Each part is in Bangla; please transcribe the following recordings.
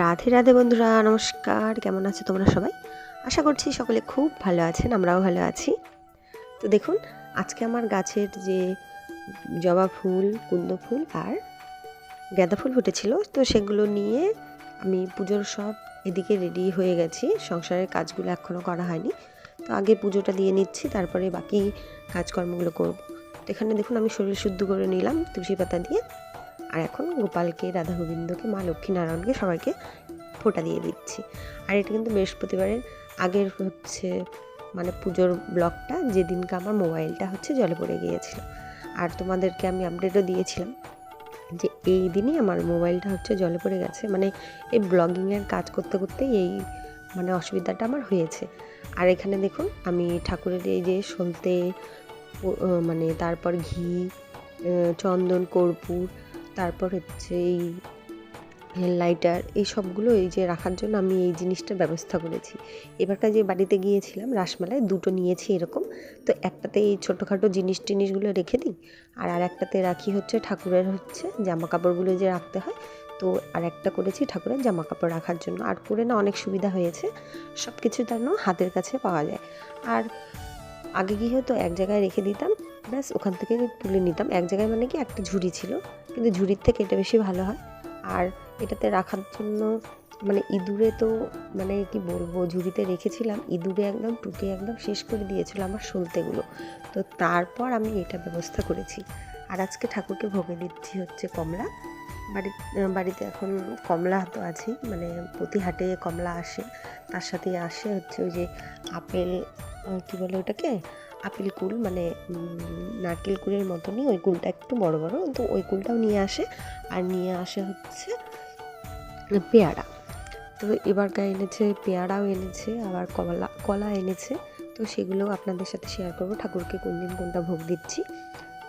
রাধে রাধে বন্ধুরা, নমস্কার। কেমন আছো তোমরা সবাই? আশা করছি সকলে খুব ভালো আছেন, আমরাও ভালো আছি। তো দেখুন, আজকে আমার গাছের যে জবা ফুল কুন্দ ফুল আর গাঁদা ফুল ফুটেছিল, তো সেগুলো নিয়ে আমি পুজোর সব এদিকে রেডি হয়ে গেছি। সংসারের কাজগুলো এখনও করা হয়নি। তো আগে পুজোটা দিয়ে নিচ্ছি, তারপরে বাকি কাজকর্মগুলো করব। এখানে দেখুন, আমি শরীর শুদ্ধ করে নিলাম, তুলসী পাতা দিয়ে। আর এখন গোপালকে রাধা গোবিন্দকে মা লক্ষ্মীনারায়ণকে সবাইকে ফোঁটা দিয়ে দিচ্ছি। আর এটা কিন্তু বৃহস্পতিবারের আগের হচ্ছে মানে পুজোর ব্লগটা, যেদিনকে আমার মোবাইলটা হচ্ছে জলে পড়ে গিয়েছিল। আর তোমাদেরকে আমি আপডেটও দিয়েছিলাম যে এই দিনই আমার মোবাইলটা হচ্ছে জলে পড়ে গেছে। মানে এই ব্লগিংয়ের কাজ করতে করতেই এই মানে অসুবিধাটা আমার হয়েছে। আর এখানে দেখুন, আমি ঠাকুরের এই যে সলতে মানে তারপর ঘি চন্দন, কর্পূর তারপর হচ্ছে এই লাইটার, এই সবগুলো এই যে রাখার জন্য আমি এই জিনিসটার ব্যবস্থা করেছি। এবারকার যে বাড়িতে গিয়েছিলাম রাসমেলায়, দুটো নিয়েছি এরকম। তো একটাতে এই ছোটোখাটো জিনিস টিনিসগুলো রেখে দিই, আর আর একটাতে রাখি হচ্ছে ঠাকুরের হচ্ছে জামা কাপড়গুলো যে রাখতে হয়, তো আর একটা করেছি ঠাকুরের জামা কাপড় রাখার জন্য। আর করে না অনেক সুবিধা হয়েছে সব কিছু যেন হাতের কাছে পাওয়া যায়। আর আগে কি হতো এক জায়গায় রেখে দিতাম ব্যাস, ওখান থেকে তুলে নিতাম। এক জায়গায় মানে কি একটা ঝুড়ি ছিল, কিন্তু ঝুড়ির থেকে এটা বেশি ভালো হয়। আর এটাতে রাখার জন্য মানে ইঁদুরে তো মানে কি বলব, ঝুড়িতে রেখেছিলাম, ইঁদুরে একদম টুকে একদম শেষ করে দিয়েছিল আমার সলতেগুলো। তো তারপর আমি এটা ব্যবস্থা করেছি। আর আজকে ঠাকুরকে ভোগে দিচ্ছি হচ্ছে কমলা। বাড়ি বাড়িতে এখন কমলা তো আছেই মানে প্রতি হাটে কমলা আসে। তার সাথে আসে হচ্ছে ওই যে আপেল কী বলে ওটাকে? আপেল কুল মানে নারকেল কুলের মতনই ওই কুলটা একটু বড় বড়, তো ওই কুলটাও নিয়ে আসে। আর নিয়ে আসে হচ্ছে পেয়ারা। তো এবার এবারকার এনেছে, পেয়ারাও এনেছে, আবার কলা কলা এনেছে। তো সেগুলো আপনাদের সাথে শেয়ার করব, ঠাকুরকে কোন দিন কোনটা ভোগ দিচ্ছি।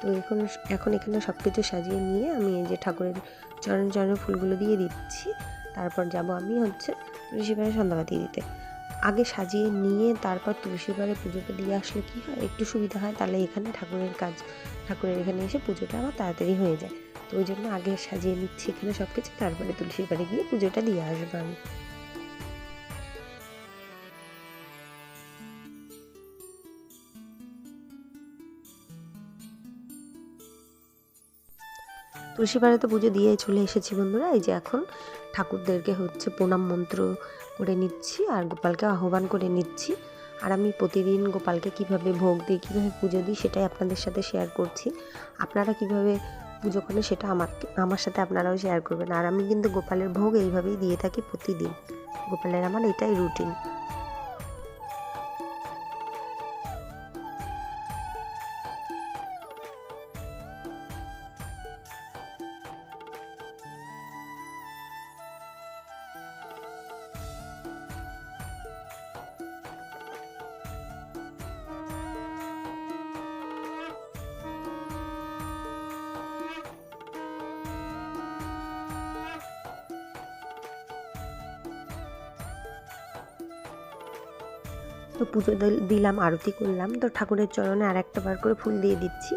তো এখন এখন এখানে সব কিছু সাজিয়ে নিয়ে আমি এই যে ঠাকুরের চরণ চরণ ফুলগুলো দিয়ে দিচ্ছি। তারপর যাব আমি হচ্ছে তুলসী সন্ধ্যাবাতি দিতে। আগে সাজিয়ে নিয়ে তারপর তুলসী পাড়ে পুজোটা দিয়ে আসলে কী হয়? একটু সুবিধা হয়, তাহলে এখানে ঠাকুরের কাজ, ঠাকুরের এখানে এসে পুজোটা আমার তাড়াতাড়ি হয়ে যায়। তো ওই জন্য আগে সাজিয়ে নিচ্ছি এখানে সব কিছু তারপরে তুলসীর পাড়ে গিয়ে পুজোটা দিয়ে আসব আমি। তুলসী পুজো দিয়ে চলে এসেছি বন্ধুরা। এই যে এখন ঠাকুরদেরকে হচ্ছে প্রণাম মন্ত্র করে নিচ্ছি আর গোপালকে আহ্বান করে নিচ্ছি। আর আমি প্রতিদিন গোপালকে কীভাবে ভোগ দিই, কীভাবে পুজো দিই সেটাই আপনাদের সাথে শেয়ার করছি। আপনারা কীভাবে পুজো করেন সেটা আমাকে আমার সাথে আপনারাও শেয়ার করবেন। আর আমি কিন্তু গোপালের ভোগ এইভাবেই দিয়ে থাকি প্রতিদিন। গোপালের আমার এটাই রুটিন তো পুজো দিলাম, আরতি করলাম। তো ঠাকুরের চরণে আর একটা বার করে ফুল দিয়ে দিচ্ছি।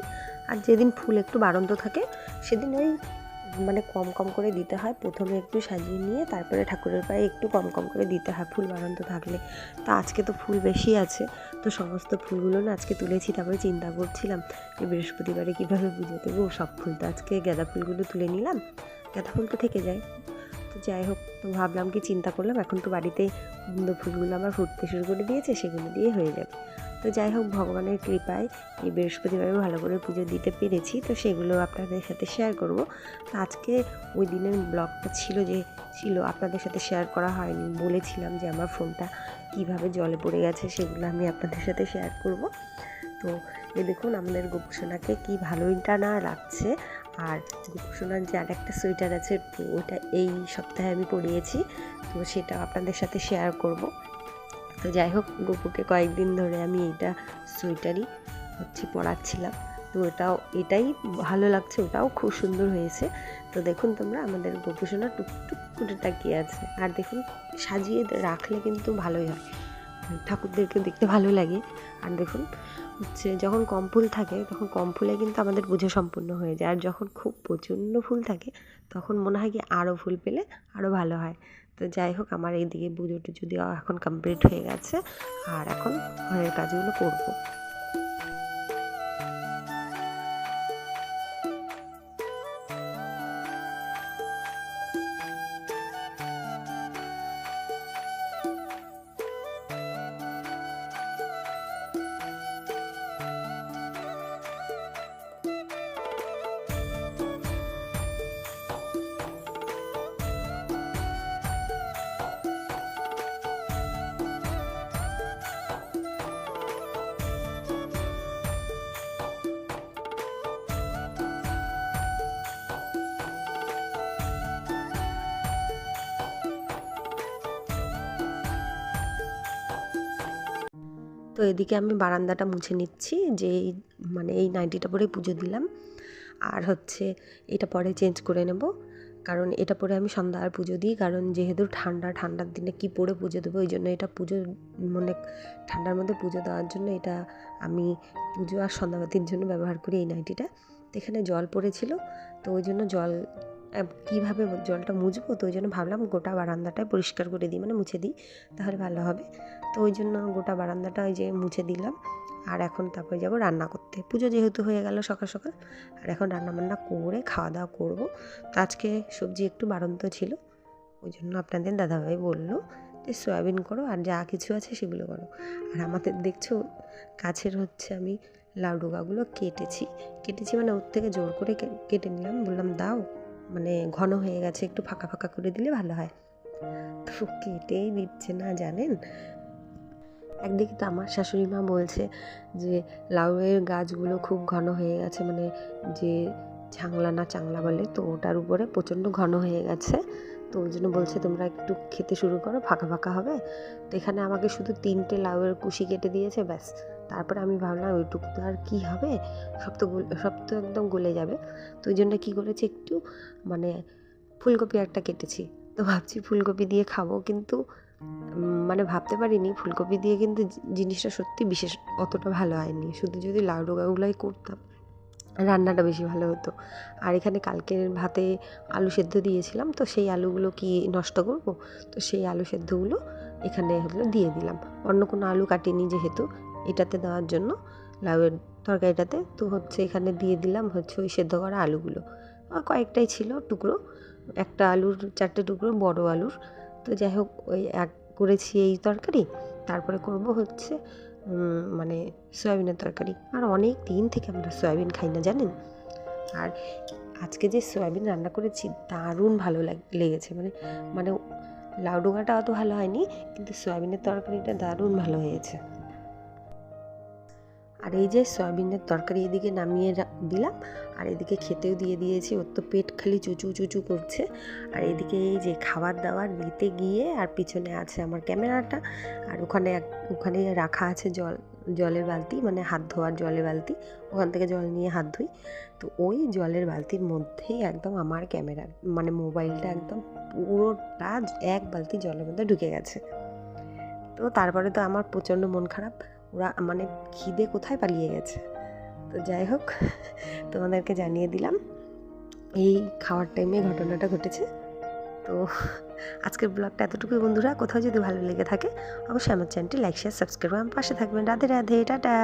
আর যেদিন ফুল একটু বাড়ন্ত থাকে, সেদিন ওই মানে কম কম করে দিতে হয়। প্রথমে একটু সাজিয়ে নিয়ে তারপরে ঠাকুরের পায়ে একটু কম কম করে দিতে হয় ফুল বাড়ন্ত থাকলে। তো আজকে তো ফুল বেশি আছে। তো সমস্ত ফুলগুলো না আজকে তুলেছি, তারপরে চিন্তা করছিলাম যে বৃহস্পতিবারে কীভাবে পুজো দেবো। সব ফুল তো আজকে গাঁদা ফুলগুলো তুলে নিলাম। গাঁদা ফুল তো থেকে যায়। তো যাই হোক তো ভাবলাম কি চিন্তা করলাম, এখন তো বাড়িতে ফুলগুলো আমার ফুটতে শুরু করে দিয়েছে, সেগুলো দিয়ে হয়ে যাবে। তো যাই হোক, ভগবানের কৃপায় এই বৃহস্পতিবারে ভালো করে পুজো দিতে পেরেছি, তো সেগুলো আপনাদের সাথে শেয়ার করব। তো আজকে ওই দিনের ব্লগটা ছিল যে, ছিল আপনাদের সাথে শেয়ার করা হয়নি, বলেছিলাম যে আমার ফোনটা কীভাবে জলে পড়ে গেছে সেগুলো আমি আপনাদের সাথে শেয়ার করব। তো এই দেখুন, আমাদের গোপুসোনাকে কি ভালোইটা না লাগছে। আর গোপুসোনার যে আর একটা সোয়েটার আছে ওটা এই সপ্তাহে আমি পরিয়েছি। তো সেটা আপনাদের সাথে শেয়ার করব। তো যাই হোক, গপুকে কয়েকদিন ধরে আমি এইটা সোয়েটারই হচ্ছে পরাচ্ছিলাম। তো ওটাও, এটাই ভালো লাগছে, ওটাও খুব সুন্দর হয়েছে। তো দেখুন তোমরা, আমাদের গোপুসোনা টুকটুক করে তাকিয়ে আছে। আর দেখুন, সাজিয়ে রাখলে কিন্তু ভালোই হয়। ঠাকুরদেরকে দেখতে ভালো লাগে। আর দেখুন, হচ্ছে যখন কম ফুল থাকে, তখন কম ফুলে কিন্তু আমাদের পুজো সম্পূর্ণ হয়ে যায়। আর যখন খুব প্রচণ্ড ফুল থাকে, তখন মনে হয় কি আরও ফুল পেলে আরও ভালো হয়। তো যাই হোক, আমার এইদিকে পুজো টুজো দেওয়া এখন কমপ্লিট হয়ে গেছে, আর এখন ঘরের কাজগুলো করব। তো এদিকে আমি বারান্দাটা মুছে নিচ্ছি, যে মানে এই নাইটিটা পরে পুজো দিলাম। আর হচ্ছে এটা পরে চেঞ্জ করে নেব, কারণ এটা পরে আমি সন্ধ্যা আর পুজো দিই, কারণ যেহেতু ঠান্ডা, ঠান্ডার দিনে কি পরে পুজো দেবো ওই জন্য এটা পুজো মানে ঠান্ডার মধ্যে পুজো দেওয়ার জন্য এটা আমি পুজো আর সন্ধ্যাবাতির জন্য ব্যবহার করি এই নাইটিটা। এখানে জল পড়েছিল, তো ওই জন্য জল কীভাবে জলটা মুছবো? তো ওই জন্য ভাবলাম গোটা বারান্দাটায় পরিষ্কার করে দিই মানে মুছে দিই, তাহলে ভালো হবে। তো ওই জন্য গোটা বারান্দাটা ওই যে মুছে দিলাম, আর এখন তারপরে যাব রান্না করতে। পুজো যেহেতু হয়ে গেল সকাল সকাল, আর এখন রান্না বান্না করে খাওয়া দাওয়া করব। তো আজকে সবজি একটু বাড়ন্ত ছিল, ওই জন্য আপনাদের দাদাভাই বলল যে সয়াবিন করো আর যা কিছু আছে সেগুলো করো। আর আমাদের দেখছ, গাছের হচ্ছে আমি লাউ ডোকাগুলো কেটেছি। কেটেছি মানে ওর থেকে জোর করে কেটে নিলাম, বললাম দাও। মানে ঘন হয়ে গেছে, একটু ফাঁকা ফাঁকা করে দিলে ভালো হয়। তো কেটেই দিচ্ছে না জানেন? একদিকে তো আমার শাশুড়ি মা বলছে যে, লাউয়ের গাছগুলো খুব ঘন হয়ে গেছে মানে যে ঝাংলা না চাংলা বলে, তো ওটার উপরে প্রচণ্ড ঘন হয়ে গেছে। তো ওই জন্য বলছে, তোমরা একটু খেতে শুরু করো, ফাঁকা ফাঁকা হবে। তো এখানে আমাকে শুধু তিনটে লাউয়ের কুশি কেটে দিয়েছে, ব্যাস। তারপরে আমি ভাবলাম ওইটুকু তো আর কী হবে? সব তো সব তো একদম গলে যাবে। তো ওই জন্য কী করেছি, একটু মানে ফুলকপি একটা কেটেছি। তো ভাবছি ফুলকপি দিয়ে খাব, কিন্তু মানে ভাবতে পারিনি। ফুলকপি দিয়ে কিন্তু জিনিসটা সত্যি বিশেষ অতটা ভালো হয়নি। শুধু যদি লাউ ডোকাগুলোই করতাম, রান্নাটা বেশি ভালো হতো। আর এখানে কালকের ভাতে আলু সেদ্ধ দিয়েছিলাম, তো সেই আলুগুলো কি নষ্ট করব? তো সেই আলু সেদ্ধগুলো এখানে হলো দিয়ে দিলাম। অন্য কোনো আলু কাটিনি যেহেতু এটাতে দেওয়ার জন্য লাউয়ের তরকারিটাতে। তো হচ্ছে এখানে দিয়ে দিলাম হচ্ছে ওই সেদ্ধ করা আলুগুলো। কয়েকটাই ছিল টুকরো, একটা আলুর চারটে টুকরো বড় আলুর। তো যাই হোক, ওই এক করেছি এই তরকারি, তারপরে করব হচ্ছে মানে সয়াবিনের তরকারি। আর অনেক দিন থেকে আমরা সয়াবিন খাই না, জানেন? আর আজকে যে সয়াবিন রান্না করেছি, দারুণ ভালো লেগেছে। মানে মানে লাউ অত ভালো হয়নি, কিন্তু সয়াবিনের তরকারিটা দারুণ ভালো হয়েছে। আর এই যে সয়াবিনের তরকারি এদিকে নামিয়ে দিলাম, আর এদিকে খেতেও দিয়ে দিয়েছি। ওর তো পেট খালি চুচু চুচু করছে। আর এদিকে এই যে খাবার দাবার দিতে গিয়ে আর পিছনে আছে আমার ক্যামেরাটা। আর ওখানে ওখানে রাখা আছে জল জলের বালতি মানে হাত ধোয়ার জলের বালতি। ওখান থেকে জল নিয়ে হাত ধুই। তো ওই জলের বালতির মধ্যেই একদম আমার ক্যামেরা মানে মোবাইলটা একদম পুরোটা এক বালতি জলের মধ্যে ঢুকে গেছে। তো তারপরে তো আমার প্রচণ্ড মন খারাপ। ওরা মানে খিদে কোথায় পালিয়ে গেছে? তো যাই হোক, তোমাদেরকে জানিয়ে দিলাম, এই খাওয়ার টাইমে ঘটনাটা ঘটেছে। তো আজকের ব্লগটা এতটুকুই বন্ধুরা, কোথাও যদি ভালো লেগে থাকে, অবশ্যই আমার চ্যানেলটি লাইক শেয়ার সাবস্ক্রাইব আমার পাশে থাকবেন। রাধে রাধে, টাটা!